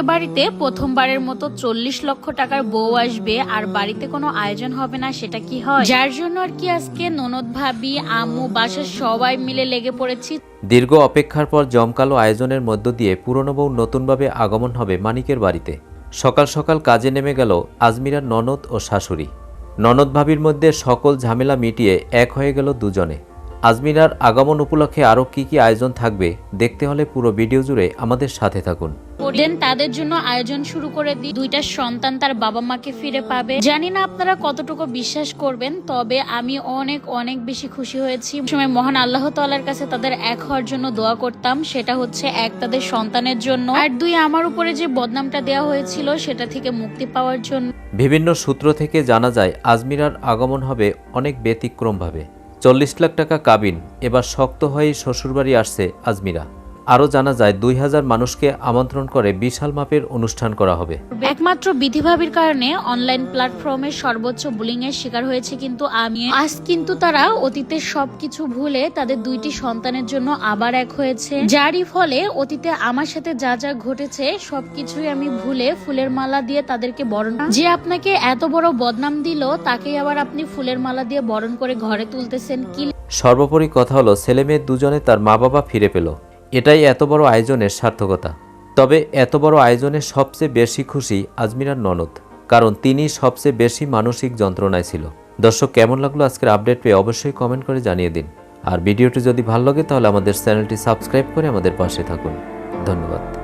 এ বাড়িতে প্রথমবারের মতো চল্লিশ লক্ষ টাকার বউ আসবে, আর বাড়িতে কোনো আয়োজন হবে না, সেটা কি হয়? যার জন্য আর কি আজকে ননদ, ভাবি, আম্মু, বাসার সবাই মিলে লেগে পড়েছি। দীর্ঘ অপেক্ষার পর জমকালো আয়োজনের মধ্য দিয়ে পুরনো বউ নতুনভাবে আগমন হবে মানিকের বাড়িতে। সকাল সকাল কাজে নেমে গেল আজমিরার ননদ ও শাশুড়ি। ননদ, ভাবির মধ্যে সকল ঝামেলা মিটিয়ে এক হয়ে গেল দুজনে। আজমিরার আগমন উপলক্ষে আরও কী কী আয়োজন থাকবে দেখতে হলে পুরো ভিডিও জুড়ে আমাদের সাথে থাকুন। দেন তাদের জন্য আয়োজন শুরু করে দিই। দুইটা সন্তান তার বাবা মাকে ফিরে পাবে। জানি না আপনারা কতটুকু বিশ্বাস করবেন তবে আমি অনেক অনেক বেশি খুশি হয়েছি। সময় মহান আল্লাহ তাআলার কাছে তাদের এক হওয়ার জন্য দোয়া করতাম। সেটা হচ্ছে এক তাদের সন্তানের জন্য। আর দুই আমার উপরে যে বদনামটা দেওয়া হয়েছিল সেটা থেকে মুক্তি পাওয়ার জন্য। বিভিন্ন সূত্র থেকে জানা যায় আজমিরার আগমন হবে অনেক ব্যতিক্রমভাবে। চল্লিশ লাখ টাকা কাবিন। এবার শক্ত হয়ে শ্বশুরবাড়ি আসছে আজমিরা। আরও জানা যায় দুই হাজার মানুষকে আমন্ত্রণ করে বিশাল মাপের অনুষ্ঠান করা হবে। একমাত্র বিধিভাবির কারণে অনলাইন প্ল্যাটফর্মে সর্বোচ্চ বুলিং এর শিকার হয়েছে কিন্তু আমি। আজ কিন্তু তারা অতীতের সবকিছু ভুলে তাদের দুইটি সন্তানের জন্য আবার এক হয়েছে। যারই ফলে অতীতে আমার সাথে যা যা ঘটেছে সবকিছুই আমি ভুলে ফুলের মালা দিয়ে তাদেরকে বরণ যে আপনাকে এত বড় বদনাম দিল তাকেই আবার আপনি ফুলের মালা দিয়ে বরণ করে ঘরে তুলতেছেন কি সর্বোপরি কথা হলো ছেলেমেয়ে দুজনে তার মা বাবা ফিরে পেল। এটাই এত বড় আয়োজনের সার্থকতা। তবে এত বড় আয়োজনে সবচেয়ে বেশি খুশি আজমিরার ননদ, কারণ তিনি সবচেয়ে বেশি মানসিক যন্ত্রণায় ছিল। দর্শক, কেমন লাগল আজকের আপডেট পেয়ে অবশ্যই কমেন্ট করে জানিয়ে দিন। আর ভিডিওটি যদি ভালো লাগে, তাহলে আমাদের চ্যানেলটি সাবস্ক্রাইব করে আমাদের পাশে থাকুন। ধন্যবাদ।